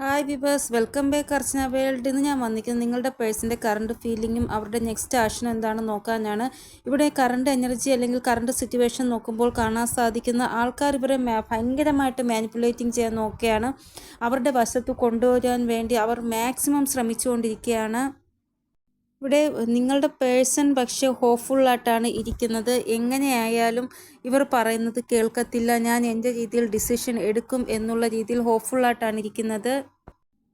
Hi viewers welcome back Archana world ഇന്ന് ഞാൻ വന്നിരിക്കുന്നത് നിങ്ങളുടെ പേഴ്സിന്റെ കറണ്ട് ഫീലിങ്ങും അവരുടെ നെക്സ്റ്റ് ആക്ഷൻ എന്താണെന്ന് നോക്കാനാണ്. ഇവിടെ കറണ്ട് എനർജി അല്ലെങ്കിൽ കറണ്ട് സിറ്റുവേഷൻ നോക്കുമ്പോൾ കാണാൻ സാധിക്കുന്ന ആൾക്കാർ ഇവരെ ഭയങ്കരമായിട്ട് മാനിപ്പുലേറ്റിംഗ് ചെയ്യാൻ നോക്കുകയാണ്. അവരുടെ വശത്ത് കൊണ്ടുവരാൻ വേണ്ടി അവർ മാക്സിമം ശ്രമിച്ചുകൊണ്ടിരിക്കുകയാണ്. ഇവിടെ നിങ്ങളുടെ പേഴ്സൺ പക്ഷേ ഹോപ്പ്ഫുള്ളായിട്ടാണ് ഇരിക്കുന്നത്. എങ്ങനെയായാലും ഇവർ പറയുന്നത് കേൾക്കത്തില്ല. ഞാൻ എന്റെ രീതിയിൽ ഡിസിഷൻ എടുക്കും എന്നുള്ള രീതിയിൽ ഹോപ്പ്ഫുള്ളായിട്ടാണ് ഇരിക്കുന്നത്.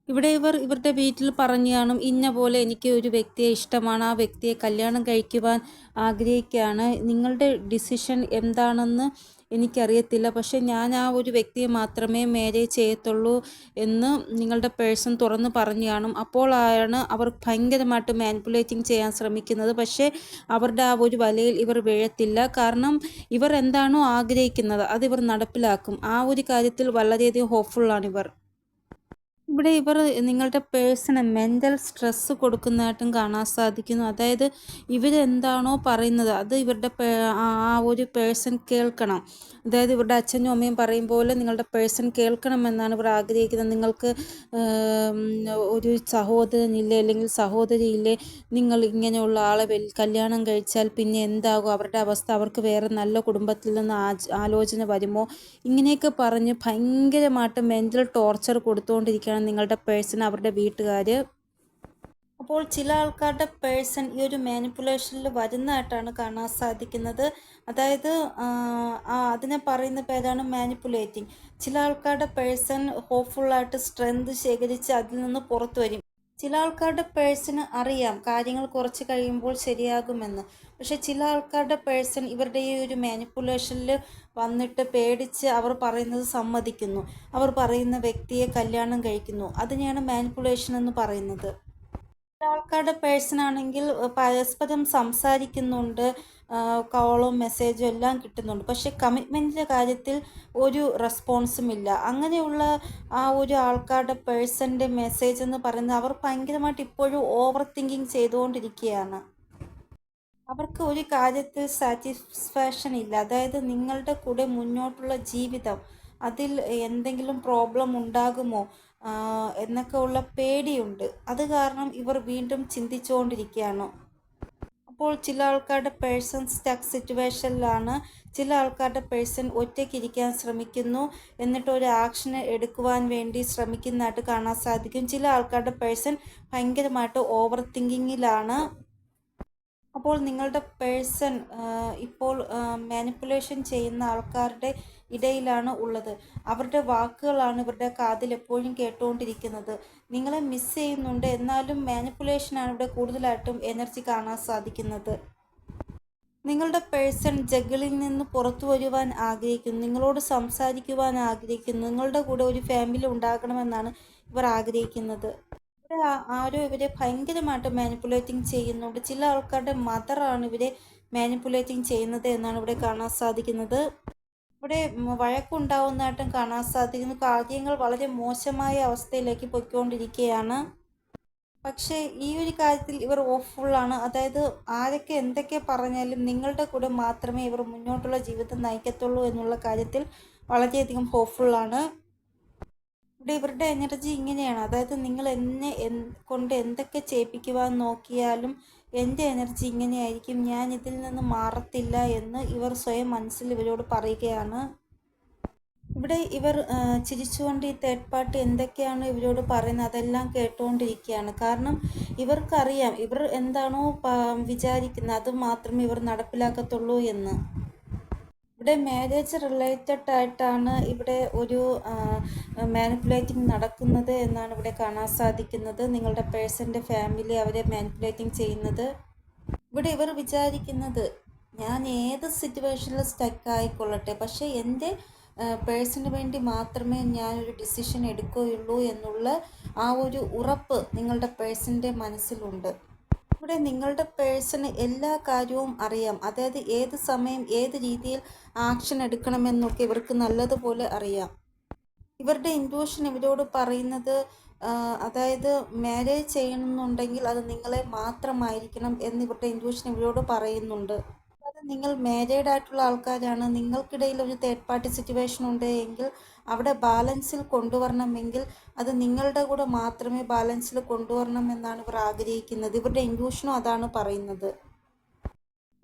ഇവിടെ ഇവർ ഇവരുടെ വീട്ടിൽ പറഞ്ഞു കാണും ഇന്ന പോലെ എനിക്ക് ഒരു വ്യക്തിയെ ഇഷ്ടമാണ് ആ വ്യക്തിയെ കല്യാണം കഴിക്കുവാൻ ആഗ്രഹിക്കുകയാണ്. നിങ്ങളുടെ ഡിസിഷൻ എന്താണെന്ന് എനിക്കറിയത്തില്ല. പക്ഷേ ഞാൻ ആ ഒരു വ്യക്തിയെ മാത്രമേ മാരേജ് ചെയ്യത്തുള്ളൂ എന്ന് നിങ്ങളുടെ പേഴ്സൺ തുറന്ന് പറഞ്ഞു കാണും അപ്പോഴാണ് അവർ ഭയങ്കരമായിട്ട് മാനിപ്പുലേറ്റിംഗ് ചെയ്യാൻ ശ്രമിക്കുന്നത്. പക്ഷേ അവരുടെ ആ ഒരു വലയിൽ ഇവർ വീഴത്തില്ല. കാരണം ഇവർ എന്താണോ ആഗ്രഹിക്കുന്നത് അത് ഇവർ നടപ്പിലാക്കും. ആ ഒരു കാര്യത്തിൽ വളരെയധികം ഹോപ്പ്ഫുള്ളാണ് ഇവർ. ഇവിടെ ഇവർ നിങ്ങളുടെ പേഴ്സണ് മെന്റൽ സ്ട്രെസ്സ് കൊടുക്കുന്നതായിട്ടും കാണാൻ സാധിക്കുന്നു. അതായത് ഇവരെന്താണോ പറയുന്നത് അത് ഇവരുടെ ആ ഒരു പേഴ്സൺ കേൾക്കണം. അതായത് ഇവരുടെ അച്ഛനും അമ്മയും പറയും പോലെ നിങ്ങളുടെ പേഴ്സൺ കേൾക്കണമെന്നാണ് ഇവർ ആഗ്രഹിക്കുന്നത്. നിങ്ങൾക്ക് ഒരു സഹോദരനില്ലേ അല്ലെങ്കിൽ സഹോദരിയില്ലേ നിങ്ങൾ ഇങ്ങനെയുള്ള ആളെ കല്യാണം കഴിച്ചാൽ പിന്നെ എന്താകും? അവരുടെ അവസ്ഥ അവർക്ക് വേറെ നല്ല കുടുംബത്തിൽ നിന്ന് ആലോചന വരുമോ? ഇങ്ങനെയൊക്കെ പറഞ്ഞ് ഭയങ്കരമായിട്ട് മെന്റൽ ടോർച്ചർ കൊടുത്തുകൊണ്ടിരിക്കുകയാണ് നിങ്ങളുടെ പേഴ്സൺ അവരുടെ വീട്ടുകാർ അപ്പോൾ ചില ആൾക്കാരുടെ പേഴ്സൺ ഈ ഒരു മാനിപ്പുലേഷനിൽ വരുന്നതായിട്ടാണ് കാണാൻ സാധിക്കുന്നത്. അതായത് അതിനെ പറയുന്ന പേരാണ് മാനിപ്പുലേറ്റിംഗ്. ചില ആൾക്കാരുടെ പേഴ്സൺ ഹോപ്പ്ഫുള്ളായിട്ട് സ്ട്രെങ്ത് ശേഖരിച്ച് അതിൽ നിന്ന് പുറത്തു വരും. ചില ആൾക്കാരുടെ പേഴ്സണ് അറിയാം കാര്യങ്ങൾ കുറച്ച് കഴിയുമ്പോൾ ശരിയാകുമെന്ന്. പക്ഷെ ചില ആൾക്കാരുടെ പേഴ്സൺ ഇവരുടെ ഈ ഒരു മാനിപ്പുലേഷനിൽ വന്നിട്ട് പേടിച്ച് അവർ പറയുന്നത് സമ്മതിക്കുന്നു. അവർ പറയുന്ന വ്യക്തിയെ കല്യാണം കഴിക്കുന്നു. അതിനെയാണ് മാനിപ്പുലേഷൻ എന്ന് പറയുന്നത്. ആൾക്കാരുടെ പേഴ്സൺ ആണെങ്കിൽ പരസ്പരം സംസാരിക്കുന്നുണ്ട് കോളും മെസ്സേജും എല്ലാം കിട്ടുന്നുണ്ട്. പക്ഷെ കമ്മിറ്റ്മെന്റിന്റെ കാര്യത്തിൽ ഒരു റെസ്പോൺസും ഇല്ല. അങ്ങനെയുള്ള ആ ഒരു ആൾക്കാരുടെ പേഴ്സന്റെ മെസ്സേജ് എന്ന് പറയുന്നത് അവർ ഭയങ്കരമായിട്ട് ഇപ്പോഴും ഓവർ തിങ്കിങ് ചെയ്തുകൊണ്ടിരിക്കുകയാണ്. അവർക്ക് ഒരു കാര്യത്തിൽ സാറ്റിസ്ഫാക്ഷൻ ഇല്ല. അതായത് നിങ്ങളുടെ കൂടെ മുന്നോട്ടുള്ള ജീവിതം അതിൽ എന്തെങ്കിലും പ്രോബ്ലം ഉണ്ടാകുമോ? എന്നൊക്കെ ഉള്ള പേടിയുണ്ട്. അത് കാരണം ഇവർ വീണ്ടും ചിന്തിച്ചുകൊണ്ടിരിക്കുകയാണ് അപ്പോൾ ചില ആൾക്കാരുടെ പേഴ്സൺ സ്റ്റക്ക് സിറ്റുവേഷനിലാണ്. ചില ആൾക്കാരുടെ പേഴ്സൺ ഒറ്റയ്ക്ക് ഇരിക്കാൻ ശ്രമിക്കുന്നു. എന്നിട്ട് ഒരു ആക്ഷൻ എടുക്കുവാൻ വേണ്ടി ശ്രമിക്കുന്നതായിട്ട് കാണാൻ സാധിക്കും. ചില ആൾക്കാരുടെ പേഴ്സൺ ഭയങ്കരമായിട്ട് ഓവർ തിങ്കിങ്ങിലാണ്. അപ്പോൾ നിങ്ങളുടെ പേഴ്സൺ ഇപ്പോൾ മാനിപ്പുലേഷൻ ചെയ്യുന്ന ആൾക്കാരുടെ ഇടയിലാണ് ഉള്ളത്. അവരുടെ വാക്കുകളാണ് ഇവരുടെ കാതിൽ എപ്പോഴും കേട്ടുകൊണ്ടിരിക്കുന്നത്. നിങ്ങളെ മിസ് ചെയ്യുന്നുണ്ട്. എന്നാലും മാനിപ്പുലേഷനാണ് ഇവിടെ കൂടുതലായിട്ടും എനർജി കാണാൻ സാധിക്കുന്നത്. നിങ്ങളുടെ പേഴ്സൺ ജഗിളിൽ നിന്ന് പുറത്തു വരുവാൻ ആഗ്രഹിക്കുന്നു. നിങ്ങളോട് സംസാരിക്കുവാൻ ആഗ്രഹിക്കുന്നു. നിങ്ങളുടെ കൂടെ ഒരു ഫാമിലി ഉണ്ടാകണമെന്നാണ് ഇവർ ആഗ്രഹിക്കുന്നത്. ആരോ ഇവരെ ഭയങ്കരമായിട്ട് മാനിപ്പുലേറ്റിംഗ് ചെയ്യുന്നുണ്ട്. ചില ആൾക്കാരുടെ മദറാണ് ഇവരെ മാനിപ്പുലേറ്റിംഗ് ചെയ്യുന്നത് എന്നാണ് ഇവിടെ കാണാൻ സാധിക്കുന്നത്. ഇവിടെ വഴക്കുണ്ടാവുന്നതായിട്ടും കാണാൻ സാധിക്കുന്നു. കാര്യങ്ങൾ വളരെ മോശമായ അവസ്ഥയിലേക്ക് പൊയ്ക്കൊണ്ടിരിക്കുകയാണ്. പക്ഷേ ഈ ഒരു കാര്യത്തിൽ ഇവർ ഓഫുള്ളാണ് അതായത് ആരൊക്കെ എന്തൊക്കെ പറഞ്ഞാലും നിങ്ങളുടെ കൂടെ മാത്രമേ ഇവർ മുന്നോട്ടുള്ള ജീവിതം നയിക്കത്തുള്ളൂ എന്നുള്ള കാര്യത്തിൽ വളരെയധികം ഹോപ്പ്ഫുള്ളാണ് ഇവിടെ ഇവരുടെ എനർജി ഇങ്ങനെയാണ്. അതായത് നിങ്ങൾ എന്നെ കൊണ്ട് എന്തൊക്കെ ചെയ്യിപ്പിക്കുവാൻ നോക്കിയാലും എന്റെ എനർജി ഇങ്ങനെയായിരിക്കും. ഞാൻ ഇതിൽ നിന്ന് മാറത്തില്ല എന്ന് ഇവർ സ്വയം മനസ്സിൽ ഇവരോട് പറയുകയാണ്. ഇവിടെ ഇവർ ചിരിച്ചുകൊണ്ട് ഈ തേർഡ് പാർട്ടി എന്തൊക്കെയാണ് ഇവരോട് പറയുന്നത് അതെല്ലാം കേട്ടുകൊണ്ടിരിക്കുകയാണ്. കാരണം ഇവർക്കറിയാം ഇവർ എന്താണോ വിചാരിക്കുന്നത്. അത് മാത്രമേ ഇവർ നടപ്പിലാക്കത്തുള്ളൂ എന്ന്. ഇവിടെ മാരേജ് റിലേറ്റഡ് ആയിട്ടാണ് ഇവിടെ ഒരു മാനിപ്പുലേറ്റിംഗ് നടക്കുന്നത് എന്നാണ് ഇവിടെ കാണാൻ സാധിക്കുന്നത്. നിങ്ങളുടെ പേഴ്സന്റെ ഫാമിലി അവരെ മാനിപ്പുലേറ്റിംഗ് ചെയ്യുന്നത്. ഇവിടെ ഇവർ വിചാരിക്കുന്നത് ഞാൻ ഏത് സിറ്റുവേഷനിൽ സ്റ്റക്ക് ആയിക്കൊള്ളട്ടെ. പക്ഷേ എന്റെ പേഴ്സണിന് വേണ്ടി മാത്രമേ ഞാനൊരു ഡിസിഷൻ എടുക്കുകയുള്ളൂ എന്നുള്ള ആ ഒരു ഉറപ്പ് നിങ്ങളുടെ പേഴ്സന്റെ മനസ്സിലുണ്ട്. ഇവിടെ നിങ്ങളുടെ പേഴ്സണ് എല്ലാ കാര്യവും അറിയാം. അതായത് ഏത് സമയം ഏത് രീതിയിൽ ആക്ഷൻ എടുക്കണമെന്നൊക്കെ ഇവർക്ക് നല്ലതുപോലെ അറിയാം. ഇവരുടെ ഇൻഡ്യൂഷൻ ഇവരോട് പറയുന്നത് അതായത് മാരേജ് ചെയ്യണമെന്നുണ്ടെങ്കിൽ അത് നിങ്ങളെ മാത്രമായിരിക്കണം എന്ന് ഇവരുടെ ഇന്റ്യൂഷൻ ഇവരോട് പറയുന്നുണ്ട്. നിങ്ങൾ മാരീഡ് ആയിട്ടുള്ള ആൾക്കാരാണ്. നിങ്ങൾക്കിടയിൽ ഒരു തേർഡ് പാർട്ടി സിറ്റുവേഷൻ ഉണ്ട് എങ്കിൽ അവിടെ ബാലൻസിൽ കൊണ്ടുവരണമെങ്കിൽ അത് നിങ്ങളുടെ കൂടെ മാത്രമേ ബാലൻസിൽ കൊണ്ടുവരണം എന്നാണ് ഇവർ ആഗ്രഹിക്കുന്നത്. ഇവരുടെ ഇൻക്ലൂഷനും അതാണ് പറയുന്നത്.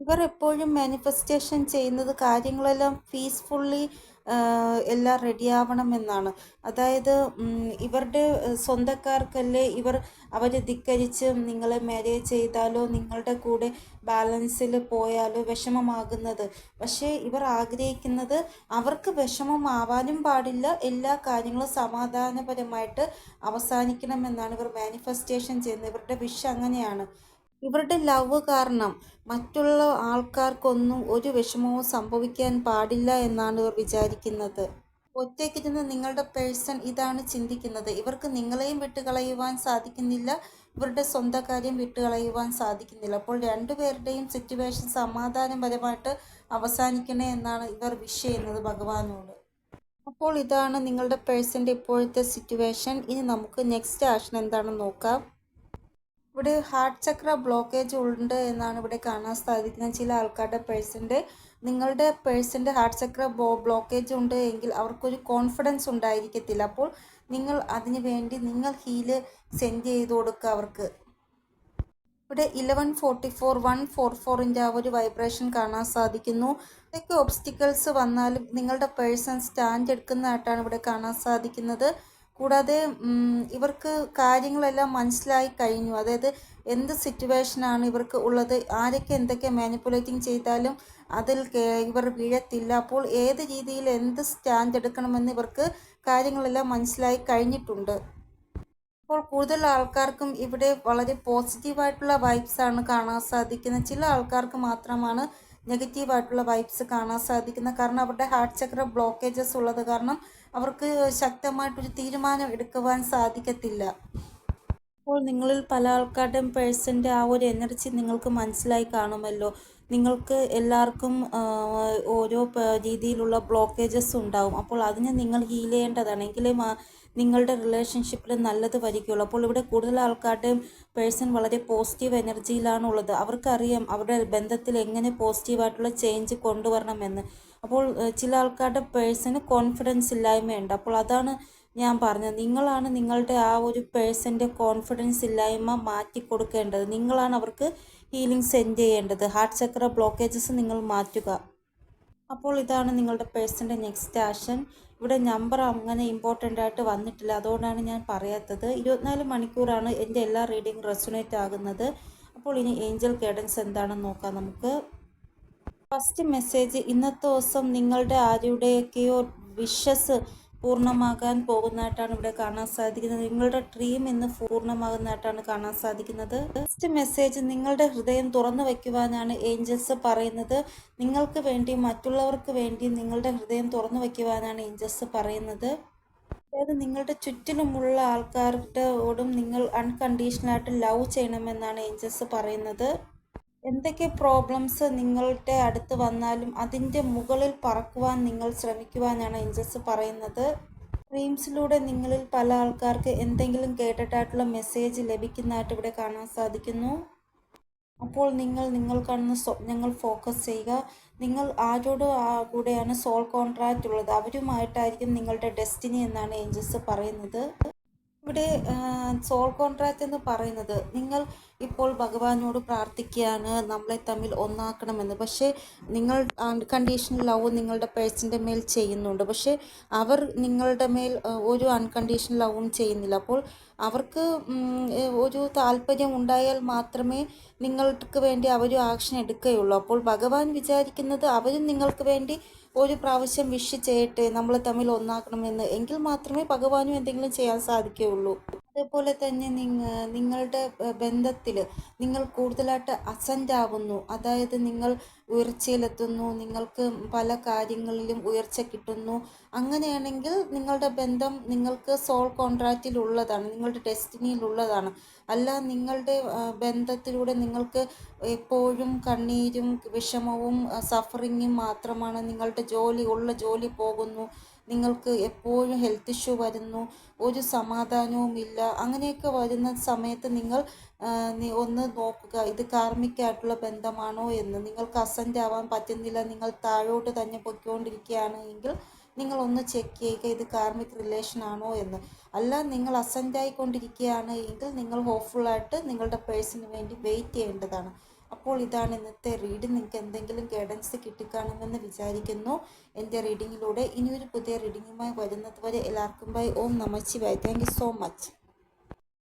ഇവർ എപ്പോഴും മാനിഫെസ്റ്റേഷൻ ചെയ്യുന്നത് കാര്യങ്ങളെല്ലാം പീസ്ഫുള്ളി എല്ലാം റെഡിയാവണം എന്നാണ്. അതായത് ഇവരുടെ സ്വന്തക്കാർക്കല്ലേ ഇവർ അവർ ധിക്കരിച്ച് നിങ്ങളെ മാരേജ് ചെയ്താലോ നിങ്ങളുടെ കൂടെ ബാലൻസിൽ പോയാലോ വിഷമമാകുന്നത്. പക്ഷേ ഇവർ ആഗ്രഹിക്കുന്നത് അവർക്ക് വിഷമമാവാനും പാടില്ല എല്ലാ കാര്യങ്ങളും സമാധാനപരമായിട്ട് അവസാനിക്കണമെന്നാണ് ഇവർ മാനിഫെസ്റ്റേഷൻ ചെയ്യുന്നത്. ഇവരുടെ വിഷ് അങ്ങനെയാണ്. ഇവരുടെ ലവ് കാരണം മറ്റുള്ള ആൾക്കാർക്കൊന്നും ഒരു വിഷമവും സംഭവിക്കാൻ പാടില്ല എന്നാണ് ഇവർ വിചാരിക്കുന്നത്. ഒറ്റയ്ക്കിരുന്ന് നിങ്ങളുടെ പേഴ്സൺ ഇതാണ് ചിന്തിക്കുന്നത്. ഇവർക്ക് നിങ്ങളെയും വിട്ടുകളയുവാൻ സാധിക്കുന്നില്ല. ഇവരുടെ സ്വന്തം കാര്യം വിട്ടുകളയുവാൻ സാധിക്കുന്നില്ല. അപ്പോൾ രണ്ടുപേരുടെയും സിറ്റുവേഷൻ സമാധാനപരമായിട്ട് അവസാനിക്കണേ എന്നാണ് ഇവർ വിഷ് ചെയ്യുന്നത് ഭഗവാനോട്. അപ്പോൾ ഇതാണ് നിങ്ങളുടെ പേഴ്സന്റെ ഇപ്പോഴത്തെ സിറ്റുവേഷൻ ഇനി നമുക്ക് നെക്സ്റ്റ് ആക്ഷൻ എന്താണെന്ന് നോക്കാം. ഇവിടെ ഹാർട്ട് ചക്ര ബ്ലോക്കേജ് ഉണ്ട് എന്നാണ് ഇവിടെ കാണാൻ സാധിക്കുന്നത്. ചില ആൾക്കാരുടെ പേഴ്സന്റെ നിങ്ങളുടെ പേഴ്സന്റെ ഹാർട്ട് ചക്ര ബ്ലോക്കേജ് ഉണ്ട് എങ്കിൽ അവർക്കൊരു കോൺഫിഡൻസ് ഉണ്ടായിരിക്കത്തില്ല. അപ്പോൾ നിങ്ങൾ അതിന് വേണ്ടി നിങ്ങൾ ഹീൽ സെൻഡ് ചെയ്ത് കൊടുക്കുക അവർക്ക്. ഇവിടെ eleven forty four one four ഫോറിന്റെ ആ ഒരു വൈബ്രേഷൻ കാണാൻ സാധിക്കുന്നു. ഇതൊക്കെ ഒബ്സ്റ്റിക്കിൾസ് വന്നാലും നിങ്ങളുടെ പേഴ്സൺ സ്റ്റാൻഡ് എടുക്കുന്നതായിട്ടാണ് ഇവിടെ കാണാൻ സാധിക്കുന്നത്. കൂടാതെ ഇവർക്ക് കാര്യങ്ങളെല്ലാം മനസ്സിലായി കഴിഞ്ഞു. അതായത് എന്ത് സിറ്റുവേഷനാണ് ഇവർക്ക് ഉള്ളത്? ആരൊക്കെ എന്തൊക്കെ മാനിപ്പുലേറ്റിംഗ് ചെയ്താലും അതിൽ ഇവർ വീഴത്തില്ല. അപ്പോൾ ഏത് രീതിയിൽ എന്ത് സ്റ്റാൻഡ് എടുക്കണമെന്ന് ഇവർക്ക് കാര്യങ്ങളെല്ലാം മനസ്സിലായി കഴിഞ്ഞിട്ടുണ്ട്. അപ്പോൾ കൂടുതൽ ആൾക്കാർക്കും ഇവിടെ വളരെ പോസിറ്റീവായിട്ടുള്ള വൈബ്സാണ് കാണാൻ സാധിക്കുന്നത്. ചില ആൾക്കാർക്ക് മാത്രമാണ് നെഗറ്റീവായിട്ടുള്ള വൈബ്സ് കാണാൻ സാധിക്കുന്നത്. കാരണം അവരുടെ ഹാർട്ട് ചക്ര ബ്ലോക്കേജസ് ഉള്ളത് കാരണം അവർക്ക് ശക്തമായിട്ടൊരു തീരുമാനം എടുക്കുവാൻ സാധിക്കത്തില്ല. അപ്പോൾ നിങ്ങളിൽ പല ആൾക്കാരുടെയും പേഴ്സന്റെ ആ ഒരു എനർജി നിങ്ങൾക്ക് മനസ്സിലായി കാണുമല്ലോ. നിങ്ങൾക്ക് എല്ലാവർക്കും ഓരോ രീതിയിലുള്ള ബ്ലോക്കേജസ് ഉണ്ടാവും. അപ്പോൾ അതിനെ നിങ്ങൾ ഹീൽ ചെയ്യേണ്ടതാണ്. എങ്കിലേ നിങ്ങളുടെ റിലേഷൻഷിപ്പിൽ നല്ലത് വരികയുള്ളൂ. അപ്പോൾ ഇവിടെ കൂടുതൽ ആൾക്കാരുടെയും പേഴ്സൺ വളരെ പോസിറ്റീവ് എനർജിയിലാണുള്ളത് അവർക്കറിയാം അവരുടെ ബന്ധത്തിൽ എങ്ങനെ പോസിറ്റീവായിട്ടുള്ള ചേഞ്ച് കൊണ്ടുവരണമെന്ന്. അപ്പോൾ ചില ആൾക്കാരുടെ പേഴ്സണ് കോൺഫിഡൻസ് ഇല്ലായ്മയുണ്ട്. അപ്പോൾ അതാണ് ഞാൻ പറഞ്ഞത്. നിങ്ങളാണ് നിങ്ങളുടെ ആ ഒരു പേഴ്സന്റെ കോൺഫിഡൻസ് ഇല്ലായ്മ മാറ്റി കൊടുക്കേണ്ടത്. നിങ്ങളാണ് അവർക്ക് ഹീലിംഗ് സെൻഡ് ചെയ്യേണ്ടത്. ഹാർട്ട് ചക്ര ബ്ലോക്കേജസ് നിങ്ങൾ മാറ്റുക. അപ്പോൾ ഇതാണ് നിങ്ങളുടെ പേഴ്സന്റെ നെക്സ്റ്റ് ആക്ഷൻ. ഇവിടെ നമ്പർ അങ്ങനെ ഇമ്പോർട്ടന്റ് ആയിട്ട് വന്നിട്ടില്ല. അതുകൊണ്ടാണ് ഞാൻ പറയാത്തത്. ഇരുപത്തിനാല് മണിക്കൂറാണ് എന്റെ എല്ലാ റീഡിംഗ് റെസുനേറ്റ് ആകുന്നത്. അപ്പോൾ ഇനി ഏഞ്ചൽ ഗൈഡൻസ് എന്താണെന്ന് നോക്കാം നമുക്ക്. ഫസ്റ്റ് മെസ്സേജ് ഇന്നത്തെ ദിവസം നിങ്ങളുടെ ആരുടെയൊക്കെയോ വിഷസ് പൂർണമാകാൻ പോകുന്നതായിട്ടാണ് ഇവിടെ കാണാൻ സാധിക്കുന്നത്. നിങ്ങളുടെ ഡ്രീം ഇന്ന് പൂർണമാകുന്നതായിട്ടാണ് കാണാൻ സാധിക്കുന്നത്. ഫസ്റ്റ് മെസ്സേജ് നിങ്ങളുടെ ഹൃദയം തുറന്നു വയ്ക്കുവാനാണ് ഏഞ്ചൽസ് പറയുന്നത്. നിങ്ങൾക്ക് വേണ്ടി മറ്റുള്ളവർക്ക് വേണ്ടി നിങ്ങളുടെ ഹൃദയം തുറന്നു വയ്ക്കുവാനാണ് ഏഞ്ചൽസ് പറയുന്നത്. അതായത് നിങ്ങളുടെ ചുറ്റിലുമുള്ള ആൾക്കാരോടും നിങ്ങൾ അൺകണ്ടീഷണലായിട്ട് ലവ് ചെയ്യണമെന്നാണ് ഏഞ്ചൽസ് പറയുന്നത്. എന്തൊക്കെ പ്രോബ്ലംസ് നിങ്ങളുടെ അടുത്ത് വന്നാലും അതിന്റെ മുകളിൽ പറക്കുവാൻ നിങ്ങൾ ശ്രമിക്കുവാനാണ് എൻജസ് പറയുന്നത്. ഡ്രീംസിലൂടെ നിങ്ങളിൽ പല ആൾക്കാർക്ക് എന്തെങ്കിലും കേട്ടിട്ടായിട്ടുള്ള മെസ്സേജ് ലഭിക്കുന്നതായിട്ട് ഇവിടെ കാണാൻ സാധിക്കുന്നു. അപ്പോൾ നിങ്ങൾ നിങ്ങൾ കാണുന്ന സ്വപ്നങ്ങൾ ഫോക്കസ് ചെയ്യുക. നിങ്ങൾ ആരോട് കൂടെയാണ് സോൾ കോൺട്രാക്റ്റ് ഉള്ളത്. അവരുമായിട്ടായിരിക്കും നിങ്ങളുടെ ഡെസ്റ്റിനി എന്നാണ് എൻജസ് പറയുന്നത്. ഇവിടെ സോൾ കോൺട്രാക്റ്റ് എന്ന് പറയുന്നത് നിങ്ങൾ ഇപ്പോൾ ഭഗവാനോട് പ്രാർത്ഥിക്കുകയാണ് നമ്മളെ തമ്മിൽ ഒന്നാക്കണമെന്ന്. പക്ഷേ നിങ്ങൾ അൺകണ്ടീഷണൽ ലവ് നിങ്ങളുടെ പേഴ്സിന്റെ മേൽ ചെയ്യുന്നുണ്ട്. പക്ഷേ അവർ നിങ്ങളുടെ മേൽ ഒരു അൺകണ്ടീഷണൽ ലവും ചെയ്യുന്നില്ല. അപ്പോൾ അവർക്ക് ഒരു താല്പര്യം ഉണ്ടായാൽ മാത്രമേ നിങ്ങൾക്ക് വേണ്ടി അവർ ആക്ഷൻ എടുക്കുകയുള്ളൂ. അപ്പോൾ ഭഗവാൻ വിചാരിക്കുന്നത് അവരും നിങ്ങൾക്ക് വേണ്ടി ഒരു പ്രാവശ്യം വിഷ് ചെയ്യട്ടെ നമ്മൾ തമ്മിൽ ഒന്നാക്കണമെന്ന്. എങ്കിൽ മാത്രമേ ഭഗവാനും എന്തെങ്കിലും ചെയ്യാൻ സാധിക്കുകയുള്ളൂ. അതേപോലെ തന്നെ നിങ്ങൾ നിങ്ങളുടെ ബന്ധത്തിൽ നിങ്ങൾ കൂടുതലായിട്ട് അസന്റ് ആവുന്നു. അതായത് നിങ്ങൾ ഉയർച്ചയിലെത്തുന്നു നിങ്ങൾക്ക് പല കാര്യങ്ങളിലും ഉയർച്ച കിട്ടുന്നു. അങ്ങനെയാണെങ്കിൽ നിങ്ങളുടെ ബന്ധം നിങ്ങൾക്ക് സോൾ കോൺട്രാക്റ്റിൽ ഉള്ളതാണ് നിങ്ങളുടെ ഡെസ്റ്റിനിയിലുള്ളതാണ് അല്ല നിങ്ങളുടെ ബന്ധത്തിലൂടെ നിങ്ങൾക്ക് എപ്പോഴും കണ്ണീരും വിഷമവും സഫറിങ്ങും മാത്രമാണ് നിങ്ങളുടെ ജോലി ഉള്ള ജോലി പോകുന്നു. നിങ്ങൾക്ക് എപ്പോഴും ഹെൽത്ത് ഇഷ്യൂ വരുന്നു ഒരു സമാധാനവും ഇല്ല അങ്ങനെയൊക്കെ വരുന്ന സമയത്ത് നിങ്ങൾ ഒന്ന് നോക്കുക ഇത് കാർമിക്കായിട്ടുള്ള ബന്ധമാണോ എന്ന്. നിങ്ങൾക്ക് അസന്റ് ആവാൻ പറ്റുന്നില്ല നിങ്ങൾ താഴോട്ട് തന്നെ പൊയ്ക്കൊണ്ടിരിക്കുകയാണ് എങ്കിൽ നിങ്ങൾ ഒന്ന് ചെക്ക് ചെയ്യുക ഇത് കാർമിക് റിലേഷൻ ആണോ എന്ന്. അല്ല നിങ്ങൾ അസന്റ് ആയിക്കൊണ്ടിരിക്കുകയാണ് എങ്കിൽ നിങ്ങൾ ഹോപ്പ്ഫുള്ളായിട്ട് നിങ്ങളുടെ പേഴ്സിന് വേണ്ടി വെയിറ്റ് ചെയ്യേണ്ടതാണ്. അപ്പോൾ ഇതാണ് ഇന്നത്തെ റീഡ് നിങ്ങൾക്ക് എന്തെങ്കിലും ഗൈഡൻസ് കിട്ടിക്കാണുമെന്ന് വിചാരിക്കുന്നു. എന്റെ റീഡിങ്ങിലൂടെ ഇനിയൊരു പുതിയ റീഡിങ്ങുമായി വരുന്നത് വരെ എല്ലാവർക്കും ബൈ ഓം നമ Shivay. Thank you so much